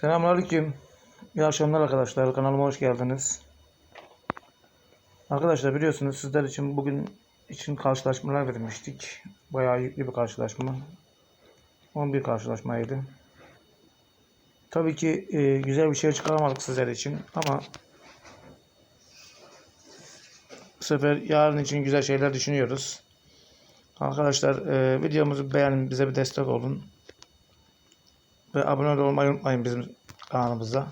Selamünaleyküm. İyi akşamlar arkadaşlar. Kanalıma hoş geldiniz. Arkadaşlar biliyorsunuz sizler için bugün için karşılaşmalar vermiştik. Bayağı yüklü bir karşılaşma. 11 karşılaşmaydı. Tabii ki e, güzel bir şey çıkaramadık sizler için ama bu sefer yarın için güzel şeyler düşünüyoruz. Arkadaşlar e, videomuzu beğenin, bize bir destek olun. Ve abone olmayı unutmayın bizim kanalımıza.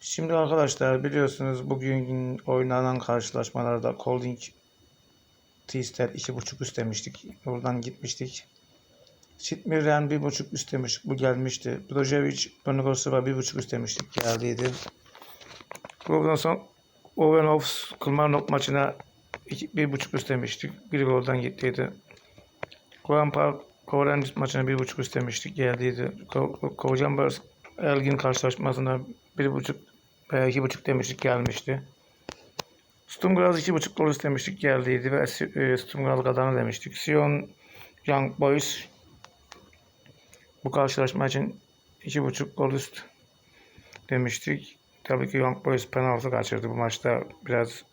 Şimdi arkadaşlar biliyorsunuz bugün oynanan karşılaşmalarda Holding Twister 2.5 üstemiştik. Oradan gitmiştik. Çitmir'den 1.5 üstemiş. Bu gelmişti. Brozovic, Bonigosova 1.5 üstemiştik. Geldiydi. Buradan sonra Ovenovs Kulmarnok maçına 1.5 üstemiştik. Bir golden gittiydi. Kovan Park Kovan maçına bir buçuk istemiştik geldiydi. Ko Kocan Bars Elgin karşılaşmasında bir buçuk veya iki buçuk demiştik gelmişti. Stumgraz iki buçuk gol istemiştik geldiydi ve e, Stumgraz kazanı demiştik. Sion Young Boys bu karşılaşma için iki buçuk gol üst demiştik. Tabii ki Young Boys penaltı kaçırdı bu maçta biraz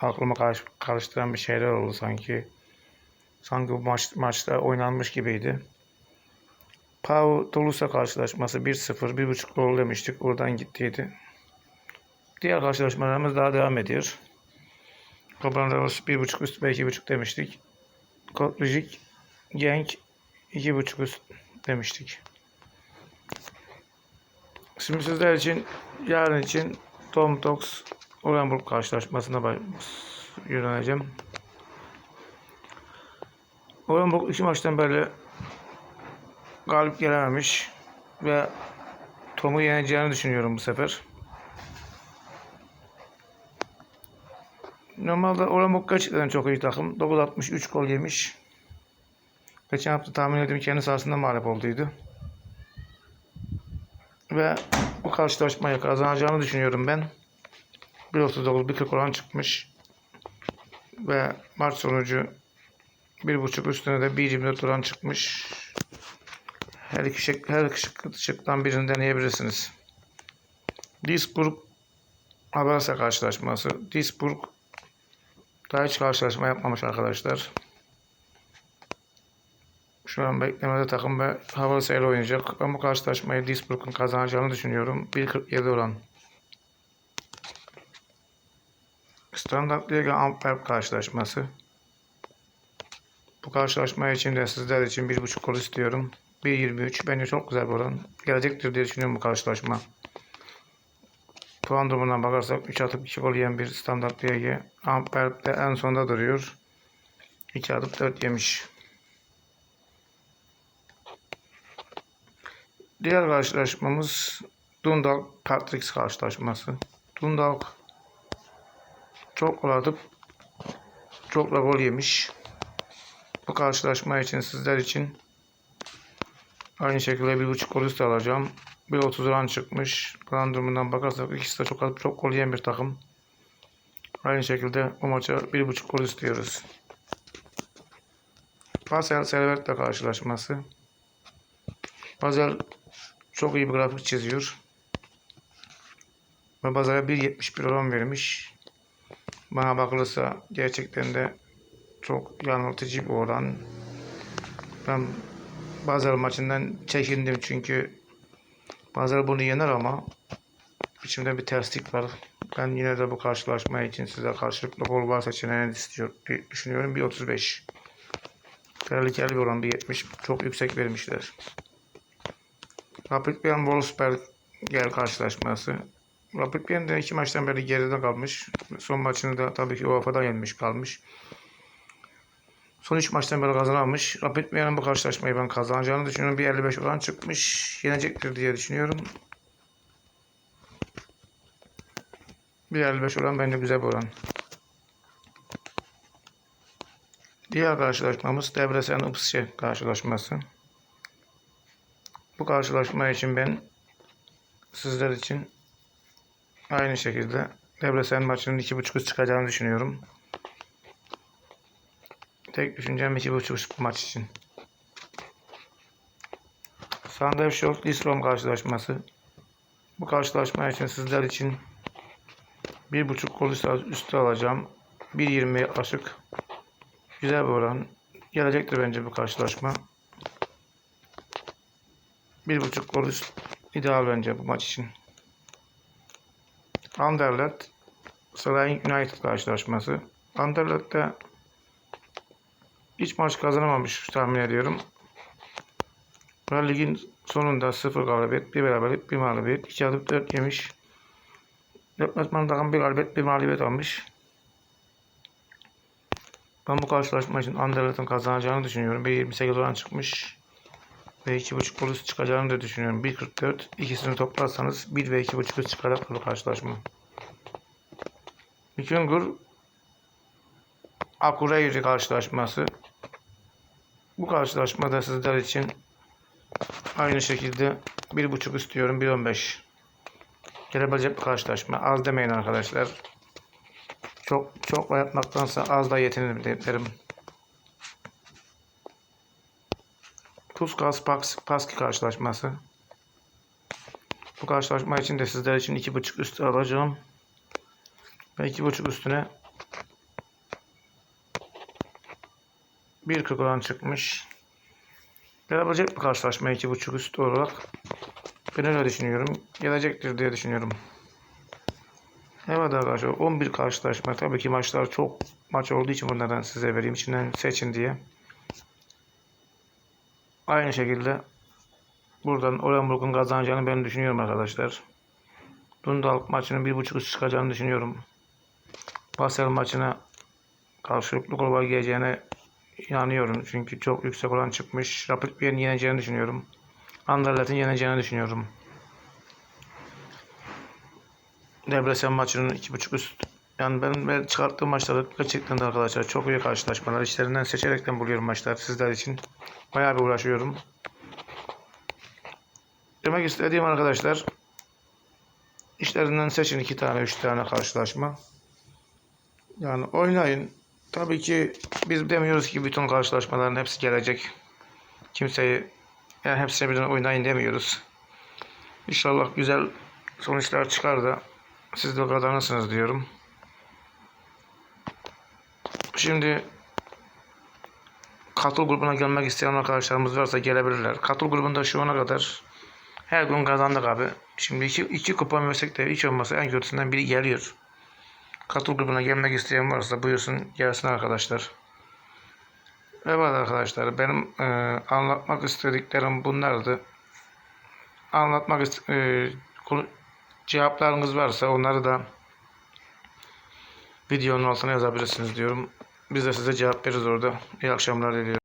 aklıma karış, karıştıran bir şeyler oldu sanki. Sanki bu maç, maçta oynanmış gibiydi. Pau Toulouse karşılaşması 1-0, 1.5 gol demiştik. Oradan gittiydi. Diğer karşılaşmalarımız daha devam ediyor. Koban Ravos 1.5 üst ve 2.5 demiştik. Kotlucik Genk 2.5 üst demiştik. Şimdi sizler için yarın için Tom Tox Orenburg karşılaşmasına yöneleceğim. Orenburg iki maçtan beri galip gelememiş ve Tom'u yeneceğini düşünüyorum bu sefer. Normalde Orenburg gerçekten çok iyi takım. 9.63 gol yemiş. Geçen hafta tahmin ediyorum kendi sahasında mağlup olduydu. Ve bu karşılaşmayı kazanacağını düşünüyorum ben. 1.39 1.40 oran çıkmış. Ve maç sonucu bir buçuk üstüne de 1.24 oran çıkmış. Her iki, şık, her iki şık, şıktan birini deneyebilirsiniz. Duisburg Abrasa karşılaşması. Duisburg daha hiç karşılaşma yapmamış arkadaşlar. Şu an beklemede takım ve Havalsa ile oynayacak. Ben bu karşılaşmayı Duisburg'un kazanacağını düşünüyorum. 1.47 oran. Standart Liga Antwerp karşılaşması. Karşılaşma için de sizler için 1.5 gol istiyorum. 1.23 bence çok güzel bir oran. Gelecektir diye düşünüyorum bu karşılaşma. Puan durumundan bakarsak 3 atıp 2 gol yiyen bir standart ligi. Antwerp de en sonda duruyor. 2 atıp 4 yemiş. Diğer karşılaşmamız Dundalk Patricks karşılaşması. Dundalk çok gol atıp çok da gol yemiş. Bu karşılaşma için sizler için aynı şekilde bir buçuk gol üstü alacağım. 1.30 oran çıkmış. Plan durumundan bakarsak ikisi de çok çok gol yiyen bir takım. Aynı şekilde bu maça bir buçuk gol istiyoruz. Basel Servet'le karşılaşması. Basel çok iyi bir grafik çiziyor. Ve Basel'e 1.71 oran vermiş. Bana bakılırsa gerçekten de çok yanıltıcı bir oran. Ben Basel maçından çekindim çünkü Basel bunu yener ama içimde bir terslik var. Ben yine de bu karşılaşma için size karşılıklı gol var seçeneğini istiyor, düşünüyorum. 1.35 Tehlikeli bir oran 1.70 çok yüksek vermişler. Rapid Wien Wolfsberg gel karşılaşması. Rapid Wien de iki maçtan beri geride kalmış. Son maçını da tabii ki UEFA'da yenmiş kalmış. Son 3 maçtan beri kazanamamış. Rapid Wien'in bu karşılaşmayı ben kazanacağını düşünüyorum. Bir 55 oran çıkmış. Yenecektir diye düşünüyorum. Bir 55 oran bence güzel bir oran. Diğer karşılaşmamız Debrecen Ipswich karşılaşması. Bu karşılaşma için ben sizler için aynı şekilde Debrecen maçının 2.5 çıkacağını düşünüyorum. Tek düşüncem 2.5 maç için. Sandefjord Lisrom karşılaşması. Bu karşılaşma için sizler için bir buçuk gol üstü, alacağım. 1.20 yaklaşık. Güzel bir oran. Gelecektir bence bu karşılaşma. Bir buçuk gol üst ideal bence bu maç için. Anderlecht Slaying United karşılaşması. Anderlecht'te hiç maç kazanamamış tahmin ediyorum. Ve ligin sonunda 0 galibiyet, 1 beraberlik, 1 mağlubiyet, 2 alıp 4 yemiş. Deplasman takım 1 galibiyet, 1 mağlubiyet almış. Ben bu karşılaşma için Anderlecht'in kazanacağını düşünüyorum. 1.28 oran çıkmış. Ve 2.5 gol üstü çıkacağını da düşünüyorum. 1.44 ikisini toplarsanız 1 ve 2.5 üst çıkacak bu karşılaşma. Mikungur Akureyri karşılaşması. Bu karşılaşmada sizler için aynı şekilde 1.5 istiyorum 1.15. Gelebilecek bir karşılaşma. Az demeyin arkadaşlar. Çok çok yapmaktansa az da yetinirim derim. Puskas Paski karşılaşması. Bu karşılaşma için de sizler için 2.5 üstü alacağım. Ve 2.5 üstüne 1.40 oran çıkmış. Gelebilecek bir karşılaşma 2.5 üstü olarak. Ben öyle düşünüyorum. Gelecektir diye düşünüyorum. Evet arkadaşlar 11 karşılaşma. Tabii ki maçlar çok maç olduğu için bunlardan size vereyim. İçinden seçin diye. Aynı şekilde buradan Orenburg'un kazanacağını ben düşünüyorum arkadaşlar. Dundalk maçının 1.5 üst çıkacağını düşünüyorum. Basel maçına karşılıklı gol geleceğine inanıyorum. Çünkü çok yüksek oran çıkmış. Rapid Vienna yeneceğini düşünüyorum. Anderlecht'in yeneceğini düşünüyorum. Debrecen maçının 2.5 üst. Yani ben, ben çıkarttığım maçları gerçekten de arkadaşlar çok iyi karşılaşmalar. İşlerinden seçerekten buluyorum maçlar sizler için. Bayağı bir uğraşıyorum. Demek istediğim arkadaşlar işlerinden seçin iki tane üç tane karşılaşma. Yani oynayın. Tabii ki biz demiyoruz ki bütün karşılaşmaların hepsi gelecek. Kimseyi yani hepsine birden oynayın demiyoruz. İnşallah güzel sonuçlar çıkar da siz de kazanırsınız diyorum. Şimdi katıl grubuna gelmek isteyen arkadaşlarımız varsa gelebilirler. Katıl grubunda şu ana kadar her gün kazandık abi. Şimdi iki, iki kupa versek de hiç olmazsa en kötüsünden biri geliyor. Katıl grubuna gelmek isteyen varsa buyursun gelsin arkadaşlar. Evet arkadaşlar benim e, anlatmak istediklerim bunlardı. Anlatmak e, cevaplarınız varsa onları da videonun altına yazabilirsiniz diyorum. Biz de size cevap veririz orada. İyi akşamlar diliyorum.